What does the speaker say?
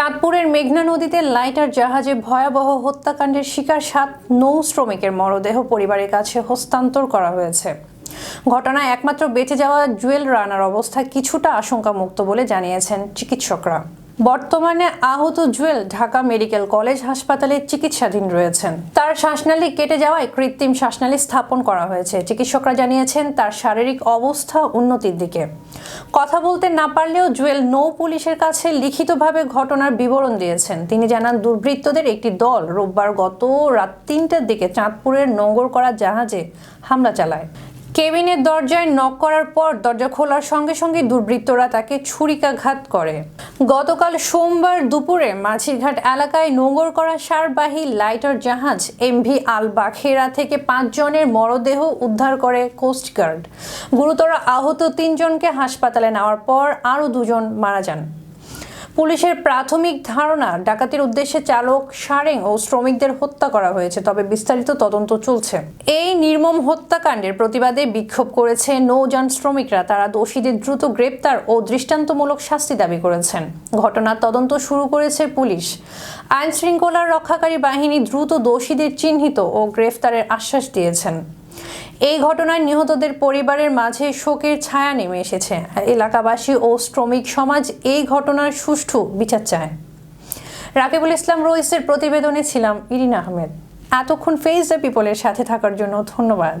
চাঁদপুরের মেঘনা নদীতে লাইটার জাহাজে ভয়াবহ হত্যাকাণ্ডের শিকার সাত নৌ শ্রমিকের মরদেহ পরিবারের কাছে হস্তান্তর করা হয়েছে। ঘটনায় একমাত্র বেঁচে যাওয়া জুয়েল রানার অবস্থা কিছুটা আশঙ্কামুক্ত বলে জানিয়েছেন চিকিৎসকরা। বর্তমানে আহত জুয়েল ঢাকা মেডিকেল কলেজ হাসপাতালে চিকিৎসাধীন রয়েছেন। তার শ্বাসনালী কেটে যাওয়ায় কৃত্রিম শ্বাসনালী স্থাপন করা হয়েছে। চিকিৎসকরা জানিয়েছেন, তার শারীরিক অবস্থা উন্নতির দিকে। কথা বলতে না পারলেও জুয়েল নৌ পুলিশের কাছে লিখিতভাবে ঘটনার বিবরণ দিয়েছেন। তিনি জানান, দুর্বৃত্তদের একটি দল রোববার গত রাত তিনটার দিকে চাঁদপুরের নোঙ্গর করা জাহাজে হামলা চালায়। কেবিনের দরজায় নক করার পর দরজা খোলার সঙ্গে সঙ্গে দুর্বৃত্তরা তাকে ছুরিকাঘাত করে। গতকাল সোমবার দুপুরে মাঝিরঘাট এলাকায় নোঙর করা সারবাহী লাইটার জাহাজ এমভি আল বাখেরা থেকে পাঁচজনের মরদেহ উদ্ধার করে কোস্টগার্ড গুরুতর আহত তিনজনকে হাসপাতালে নেওয়ার পর আরও দুজন মারা যান। পুলিশের প্রাথমিক ধারণা, ডাকাতির উদ্দেশ্যে চালক সারেং ও শ্রমিকদের হত্যা করা হয়েছে, তবে বিস্তারিত তদন্ত চলছে। এই নির্মম হত্যাকাণ্ডের প্রতিবাদে বিক্ষোভ করেছে নৌযান শ্রমিকরা। তারা দোষীদের দ্রুত গ্রেপ্তার ও দৃষ্টান্তমূলক শাস্তি দাবি করেছেন। ঘটনার তদন্ত শুরু করেছে পুলিশ। আইন শৃঙ্খলা রক্ষাকারী বাহিনী দ্রুত দোষীদের চিহ্নিত ও গ্রেফতারের আশ্বাস দিয়েছেন। এই ঘটনায় নিহতদের পরিবারের মাঝে শোকের ছায়া নেমে এসেছে। এলাকাবাসী ও শ্রমিক সমাজ এই ঘটনার সুষ্ঠু বিচার চায়। রাকিবুল ইসলাম রইসের প্রতিবেদনে ছিলাম ইরিনা আহমেদ। এতক্ষণ ফেস দ্য পিপলের সাথে থাকার জন্য ধন্যবাদ।